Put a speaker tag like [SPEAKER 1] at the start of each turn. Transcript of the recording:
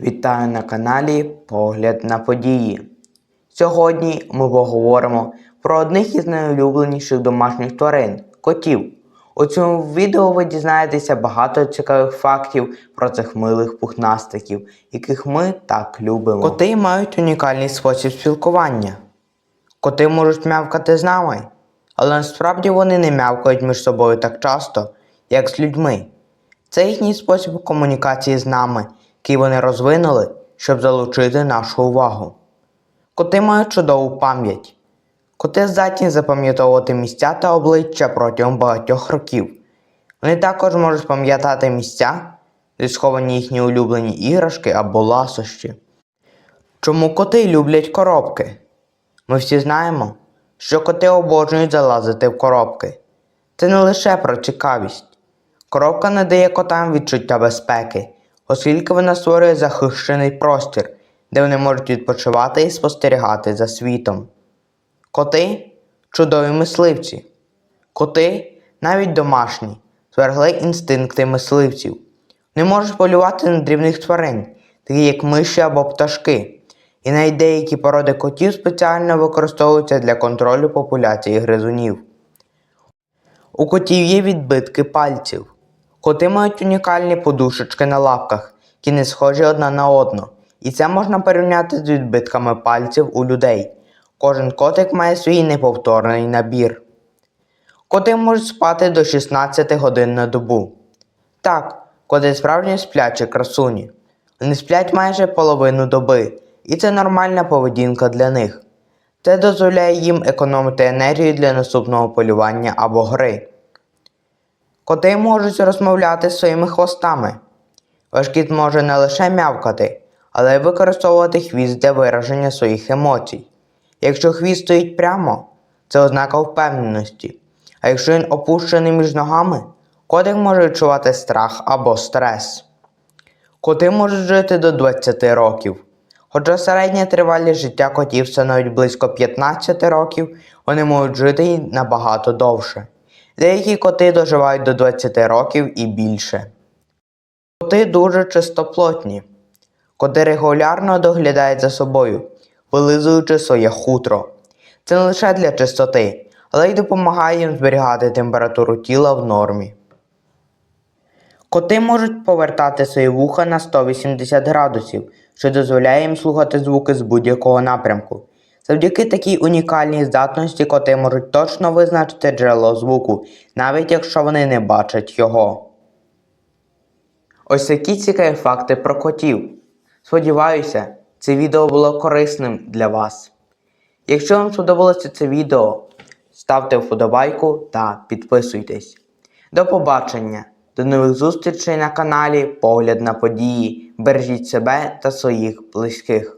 [SPEAKER 1] Вітаю на каналі Погляд на події. Сьогодні ми поговоримо про одних із найулюбленіших домашніх тварин котів. У цьому відео ви дізнаєтеся багато цікавих фактів про цих милих пухнастиків, яких ми так любимо. Коти мають унікальний спосіб спілкування. Коти можуть мявкати з нами, але насправді вони не мявкають між собою так часто, як з людьми. Це їхній спосіб комунікації з нами, який вони розвинули, щоб залучити нашу увагу. Коти мають чудову пам'ять. Коти здатні запам'ятовувати місця та обличчя протягом багатьох років. Вони також можуть пам'ятати місця, де сховані їхні улюблені іграшки або ласощі. Чому коти люблять коробки? Ми всі знаємо, що коти обожнюють залазити в коробки. Це не лише про цікавість. Коробка надає котам відчуття безпеки, оскільки вона створює захищений простір, де вони можуть відпочивати і спостерігати за світом. Коти чудові мисливці. Коти, навіть домашні, зберегли інстинкти мисливців. Вони можуть полювати на дрібних тварин, такі як миші або пташки. І навіть деякі породи котів спеціально використовуються для контролю популяції гризунів. У котів є відбитки пальців. Коти мають унікальні подушечки на лапках, які не схожі одна на одну. І це можна порівняти з відбитками пальців у людей. Кожен котик має свій неповторний набір. Коти можуть спати до 16 годин на добу. Так, коти справжні сплячі красуні. Вони сплять майже половину доби, і це нормальна поведінка для них. Це дозволяє їм економити енергію для наступного полювання або гри. Коти можуть розмовляти своїми хвостами. Ваш кіт може не лише мявкати, але й використовувати хвіст для вираження своїх емоцій. Якщо хвіст стоїть прямо, це ознака впевненості. А якщо він опущений між ногами, котик може відчувати страх або стрес. Коти можуть жити до 20 років. Хоча середня тривалість життя котів становить близько 15 років, вони можуть жити й набагато довше. Деякі коти доживають до 20 років і більше. Коти дуже чистоплотні. Коти регулярно доглядають за собою, вилизуючи своє хутро. Це не лише для чистоти, але й допомагає їм зберігати температуру тіла в нормі. Коти можуть повертати свої вуха на 180 градусів, що дозволяє їм слухати звуки з будь-якого напрямку. Завдяки такій унікальній здатності коти можуть точно визначити джерело звуку, навіть якщо вони не бачать його. Ось такі цікаві факти про котів. Сподіваюся, це відео було корисним для вас. Якщо вам сподобалося це відео, ставте вподобайку та підписуйтесь. До побачення! До нових зустрічей на каналі Погляд на події. Бережіть себе та своїх близьких.